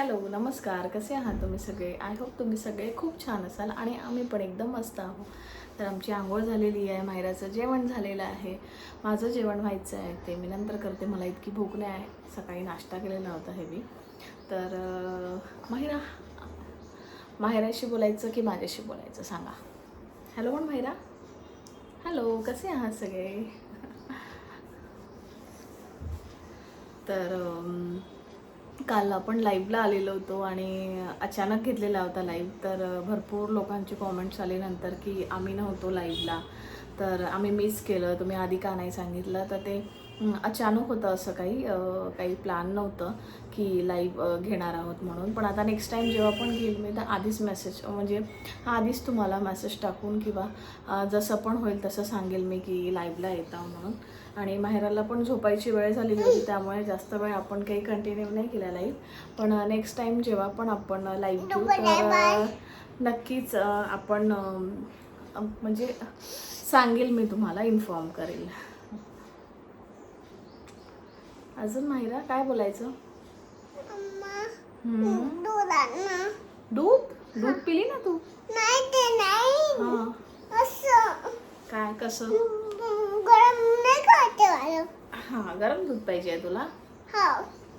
Hello नमस्कार. कसे आहात तुम्ही सगळे? आय होप तुम्ही सगळे खूप छान असाल आणि आम्ही पण एकदम मस्त आहोत. तर आमची आंघोळ झालेली आहे मायराचं जेवण झालेलं आहे. माझं जेवण व्हायचं आहे ते मी नंतर करते. मला इतकी भूक नाही आहे. सकाळी नाश्ता केलेला होता हे मी तर माहिरा माहिराशी बोलायचं की माझ्याशी बोलायचं सांगा. हॅलो पण माहिरा हॅलो कसे आहात सगळे? तर काल आपण लाईव्हला आलेलो होतो आणि अचानक घेतलेला होता लाईव्ह तर भरपूर लोकांचे कॉमेंट्स आले नंतर की आम्ही नव्हतो लाईव्हला तर आम्ही मिस केलं. तुम्ही आधी का नाही सांगितलं? तर ते अचानक होतं असं काही काही प्लॅन नव्हतं की लाईव्ह घेणार आहोत म्हणून. पण आता नेक्स्ट टाईम जेव्हा पण घेईल मी तर आधीच मेसेज म्हणजे हा आधीच तुम्हाला मेसेज टाकून किंवा जसं पण होईल तसं सांगेल मी की लाईव्हला येता म्हणून. आणि माहेराला पण झोपायची वेळ झालेली होती त्यामुळे जास्त वेळ आपण काही कंटिन्यू नाही केला लाईव्ह पण नेक्स्ट टाईम जेव्हा पण आपण लाईव्ह घेऊ तर नक्कीच आपण म्हणजे सांगेल मी तुम्हाला इन्फॉर्म करेल. अजून माहिरा काय बोलायचं? दूध दूध? पिली ना तू? नाही ते नाही. काय कसं? गरम नाही खाते हां गरम दूध पाहिजे तुला. हो.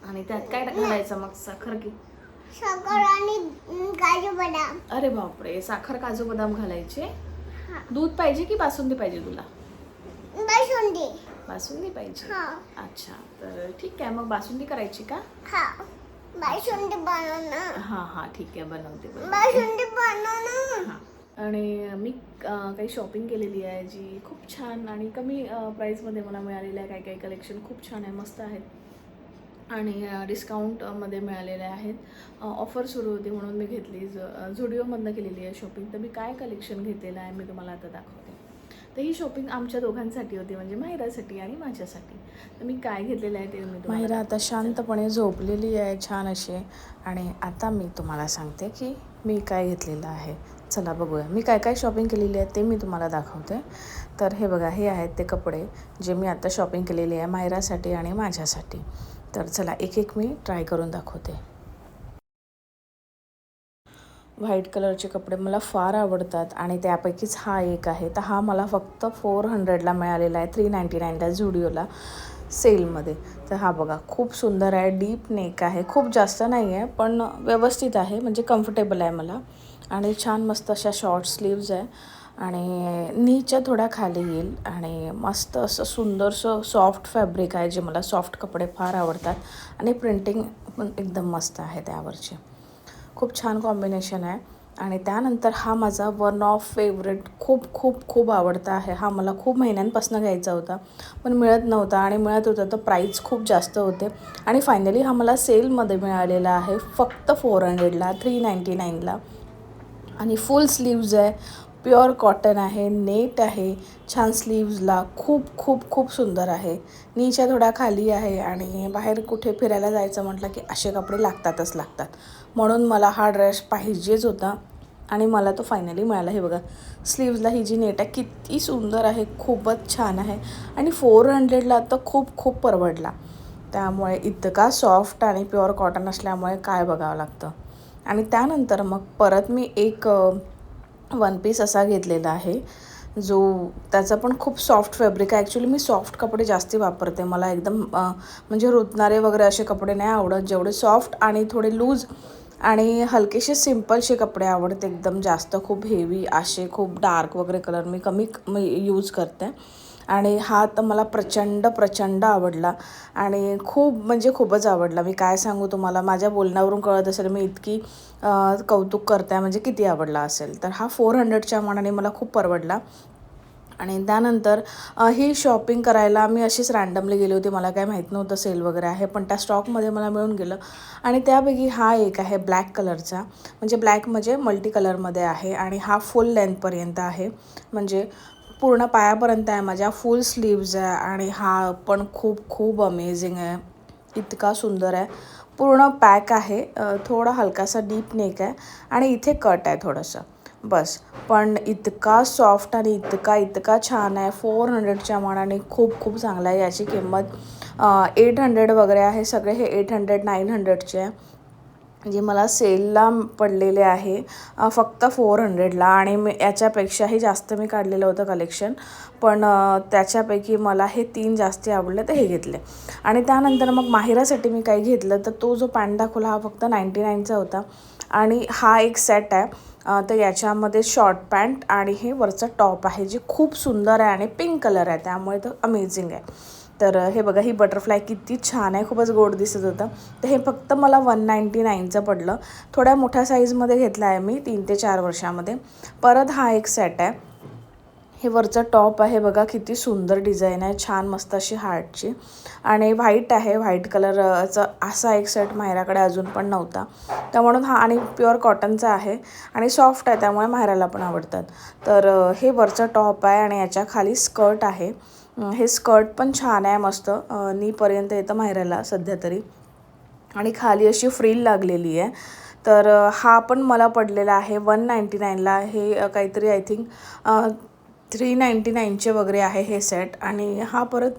आणि त्यात काय घालायचं मग? साखर की साखर आणि काजू बदाम. अरे बापरे साखर काजू बदाम घालायचे. हा. दूध पाहिजे की बासुंदी पाहिजे तुला? बासुंदी. बासुंदी पाहिजे? हा. अच्छा तर ठीक आहे मग बासुंदी करायची का? हा. बासुंदी बनव ना हां हां ठीक आहे बनवते बनवते. बासुंदी बनव ना हां. आणि मी अं, काही शॉपिंग केलेली आहे जी खूप छान आणि कमी अं, प्राईसमध्ये मला मिळालेलं आहे. काही काही कलेक्शन खूप छान आहे मस्त आहेत. आणि अं, डिस्काउंटमध्ये मिळालेले आहेत. ऑफर सुरू होती म्हणून मी घेतली. ज झुडिओमधनं केलेली आहे शॉपिंग तर मी काय कलेक्शन घेतलेलं आहे मी तुम्हाला आता दाखवते. तर ही शॉपिंग आमच्या दोघांसाठी होती म्हणजे माहिरासाठी आणि माझ्यासाठी. तर मी काय घेतलेलं आहे ते मी माहिरा आता शांतपणे झोपलेली आहे छान अशी आणि आता मी तुम्हाला सांगते की मी काय घेतलेलं आहे. चला बघूया. मी काय काय शॉपिंग केलेली आहे ते मी तुम्हाला दाखवते. तर हे बघा हे आहेत ते कपडे जे मी आता शॉपिंग केलेली आहे मायरासाठी आणि माझ्यासाठी. तर चला एक एक मी ट्राय करून दाखवते. व्हाईट कलरचे कपडे मला फार आवडतात आणि त्यापैकीच हा एक आहे. तर हा मला फक्त फोर हंड्रेडला मिळालेला आहे थ्री नाईंटी नाईनला झुडिओला सेलमध्ये. तर हा बघा खूप सुंदर आहे डीप नेक आहे. खूप जास्त नाही आहे पण व्यवस्थित आहे म्हणजे कम्फर्टेबल आहे मला. आणि छान मस्त अशा शॉर्ट स्लीव्ज आहे. आणि नीच्या थोड्या खाली येईल. आणि मस्त असं सुंदरसं सॉफ्ट फॅब्रिक आहे जे मला सॉफ्ट कपडे फार आवडतात. आणि प्रिंटिंग पण एकदम मस्त आहे त्यावरची. खूप छान कॉम्बिनेशन आहे. आणि त्यानंतर हा माझा वन ऑफ फेवरेट खूप खूप खूप आवडता आहे. हा मला खूप महिन्यांपासून घ्यायचा होता. पण मिळत नव्हता आणि मिळत होता तर प्राईस खूप जास्त होते. आणि फायनली हा मला सेलमध्ये मिळालेला आहे. फक्त फोर हंड्रेडला थ्री नाईंटी नाईनला आणि फुल स्लीव्ज आहे. प्युअर कॉटन आहे नेट आहे छान स्लीव्जला खूप खूप खूप सुंदर आहे. नीच्या थोड्या खाली आहे आणि बाहेर कुठे फिरायला जायचं म्हटलं की असे कपडे लागतातच लागतात. म्हणून मला हा ड्रेस पाहिजेच होता आणि मला तो फायनली मिळाला. हे बघा स्लीव्जला ही जी नेट आहे किती सुंदर आहे खूपच छान आहे आणि फोर हंड्रेडला तर खूप खूप परवडला. त्यामुळे इतका सॉफ्ट आणि प्युअर कॉटन असल्यामुळे काय बघावं लागतं. आणि त्यानंतर मग परत मी एक वन पीस असा घेतलेला आहे. जो त्याचा पण खूप सॉफ्ट फॅब्रिक आहे. ॲक्च्युली मी सॉफ्ट कपडे जास्ती वापरते. मला एकदम म्हणजे रुतणारे वगैरे असे कपडे नाही आवडत. जेवढे सॉफ्ट आणि थोडे लूज आणि हलकेसे सिम्पलसे कपडे आवडते. एकदम जास्त खूप हेवी असे खूप डार्क वगैरे कलर मी कमी मी यूज करते. आणि हा तर मला प्रचंड प्रचंड आवडला. आणि खूप म्हणजे खूपच आवडला. मी काय सांगू तुम्हाला? माझ्या बोलण्यावरून कळत असेल मी इतकी कौतुक करते म्हणजे किती आवडला असेल. तर हा फोर हंड्रेडच्या मानाने मला खूप परवडला. आणि त्यानंतर ही शॉपिंग करायला मी अशीच रँडमली गेली होती. मला काय माहीत नव्हतं सेल वगैरे आहे पण त्या स्टॉकमध्ये मला मिळून गेलं. आणि त्यापैकी हा एक आहे ब्लॅक कलरचा. म्हणजे ब्लॅक म्हणजे मल्टी कलरमध्ये आहे. आणि हा फुल लेंथपर्यंत आहे. म्हणजे पूर्ण पायापर्यंत आहे माझ्या. फुल स्लीव्ज आहे आणि हा पण खूप खूप अमेझिंग आहे. इतका सुंदर आहे. पूर्ण पॅक आहे. थोडा हलकासा डीप नेक आहे आणि इथे कट आहे थोडंसं. बस. पण इतका सॉफ्ट आणि इतका इतका छान आहे. फोर हंड्रेडच्या मानाने खूप खूप चांगला आहे याची किंमत. एट हंड्रेड वगैरे आहे. सगळे हे एट हंड्रेड नाईन हंड्रेडचे आहे. जे मला सेलला पडलेले आहे फक्त फोर हंड्रेडला आणि मी याच्यापेक्षाही जास्त मी काढलेलं होतं कलेक्शन पण त्याच्यापैकी मला हे तीन जास्त आवडले तर हे घेतले. आणि त्यानंतर मग माहिरासाठी मी काही घेतलं तर तो जो पॅन्ट दाखवला हा फक्त नाईंटी नाईनचा होता. आणि हा एक सेट आहे तर याच्यामध्ये शॉर्ट पॅन्ट आणि हे वरचं टॉप आहे जे खूप सुंदर आहे आणि पिंक कलर आहे. त्यामुळे तर अमेझिंग आहे. तर हे बघा ही बटरफ्लाय किती छान आहे. खूपच गोड दिसत होतं. तर हे फक्त मला वन नाईंटी नाईनचं पडलं. थोड्या मोठ्या साईजमध्ये घेतलं आहे मी तीन ते चार वर्षामध्ये. परत हा एक सेट आहे. हे वरचं टॉप आहे बघा किती सुंदर डिझाईन आहे. छान मस्त अशी हार्टची आणि व्हाईट आहे. व्हाईट कलरचा असा एक सेट माहेराकडे अजून पण नव्हता. तर म्हणून हा आणि प्युअर कॉटनचा आहे. आणि सॉफ्ट आहे त्यामुळे माहेराला पण आवडतात. तर हे वरचं टॉप आहे आणि याच्या खाली स्कर्ट आहे. हे स्कर्ट पण छान आहे मस्त. नीपर्यंत येतं माहेराला सध्या तरी. आणि खाली अशी फ्रील लागलेली आहे. तर हा पण मला पडलेला आहे. वन नाईंटी नाईनला हे काहीतरी आय थिंक थ्री नाईंटी नाईनचे वगैरे आहे हे सेट. आणि हा परत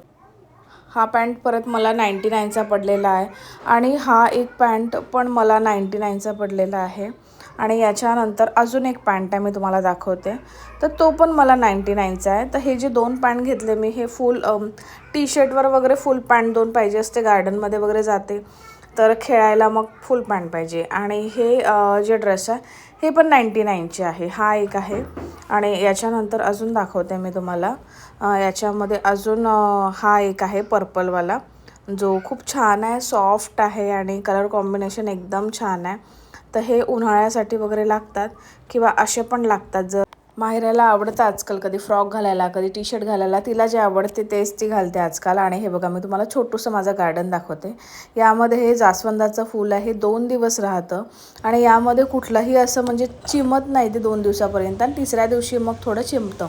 हा पॅन्ट परत मला नाईंटी नाईनचा पडलेला आहे. आणि हा एक पॅन्ट पण मला नाईंटी नाईनचा पडलेला आहे. आणि याच्यानंतर अजून एक पॅन्ट आहे मी तुम्हाला दाखवते. तर तो पण मला नाईंटी नाईनचा आहे. तर हे जे दोन पॅन्ट घेतले मी हे फुल टी शर्टवर वगैरे फुल पॅन्ट दोन पाहिजे असते. गार्डनमध्ये वगैरे जाते. तर खेळायला मग फुल पॅन्ट पाहिजे. आणि हे जे ड्रेस आहे हे पण नाईंटी नाईनचे आहे. हा एक आहे. आणि याच्यानंतर अजून दाखवते मी तुम्हाला. याच्यामध्ये अजून हा एक आहे पर्पलवाला जो खूप छान आहे सॉफ्ट आहे आणि कलर कॉम्बिनेशन एकदम छान आहे. तर हे उन्हाळ्यासाठी वगैरे लागतात किंवा असे पण लागतात. जर माहेराला आवडतं आजकाल कधी फ्रॉक घालायला कधी टी शर्ट घालायला तिला जे आवडते तेच ती घालते आजकाल. आणि हे बघा मी तुम्हाला छोटूसं माझं गार्डन दाखवते. यामध्ये हे जास्वंदाचं फूल आहे दोन दिवस राहतं. आणि यामध्ये कुठलंही असं म्हणजे चिमत नाही ते दोन दिवसापर्यंत. आणि तिसऱ्या दिवशी मग थोडं चिमतं.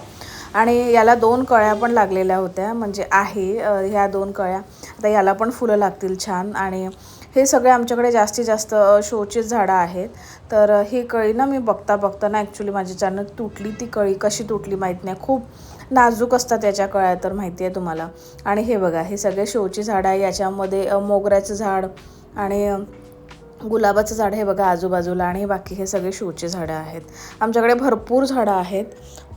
आणि याला दोन कळ्या पण लागलेल्या होत्या. म्हणजे आहे ह्या दोन कळ्या. आता याला पण फुलं लागतील छान. आणि हे सगळे आमच्याकडे जास्तीत जास्त शोचीच झाडं आहेत. तर ही कळी ना मी बघता बघता ना ॲक्च्युली माझ्याच्यानं तुटली ती कळी कशी तुटली माहीत नाही. खूप नाजूक असतात त्याच्या कळ्या तर माहिती आहे तुम्हाला. आणि हे बघा हे सगळे शोची झाडं आहे. याच्यामध्ये मोगऱ्याचं झाड आणि गुलाबाचं झाड हे बघा आजूबाजूला आणि बाकी हे सगळे शोचे झाडं आहेत. आमच्याकडे भरपूर झाडं आहेत.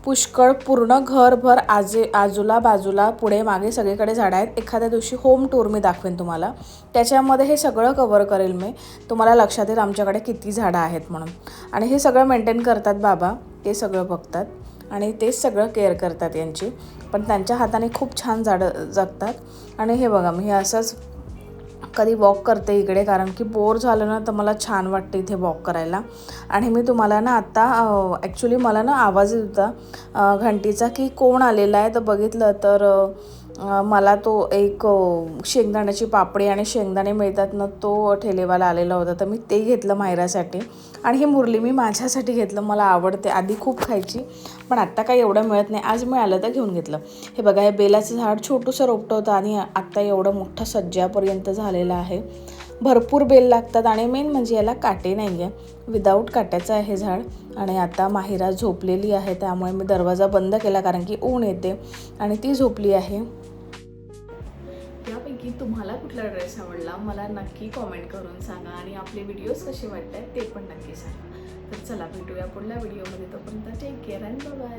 पुष्कळ पूर्ण घरभर आजे आजूला बाजूला पुढे मागे सगळीकडे झाडं आहेत. एखाद्या दिवशी होम टूर मी दाखवेन तुम्हाला. त्याच्यामध्ये हे सगळं कवर करेल मी. तुम्हाला लक्षात येईल आमच्याकडे किती झाडं आहेत म्हणून. आणि हे सगळं मेंटेन करतात बाबा. ते सगळं बघतात. आणि तेच सगळं केअर करतात यांची. पण त्यांच्या हाताने खूप छान झाडं जगतात. आणि हे बघा मी हे असंच कधी वॉक करते इकडे कारण की बोर झालं ना तर मला छान वाटतं इथे वॉक करायला. आणि मी तुम्हाला ना आत्ता ॲक्च्युली मला ना आवाज येत होता घंटीचा की कोण आलेला आहे तर बघितलं तर मला तो एक शेंगदाण्याची पापडी आणि शेंगदाणे मिळतात ना तो ठेलेवाला आलेला होता. तर मी ते घेतलं मायरासाठी आणि ही मुरली मी माझ्यासाठी घेतलं. मला आवडते. आधी खूप खायची पण आत्ता काही एवढं मिळत नाही. आज मिळालं तर घेऊन घेतलं. हे बघा हे बेलाचं झाड छोटंसं रोपटं होतं आणि आत्ता एवढं मोठं सज्जापर्यंत झालेलं आहे. भरपूर बेल लागतात आणि मेन म्हणजे याला काटे नाही आहे. विदाऊट काट्याचं आहे झाड. आणि आता माहिरा झोपलेली आहे. त्यामुळे मी दरवाजा बंद केला कारण की ऊन येते आणि ती झोपली आहे. की तुम्हाला कुठला ड्रेस आवडला मला नक्की कॉमेंट करून सांगा आणि आपले व्हिडिओज कसे वाटत आहेत ते पण नक्की सांगा. तर चला भेटूया पुढल्या व्हिडिओमध्ये तोपर्यंत टेक केअर अँड बाय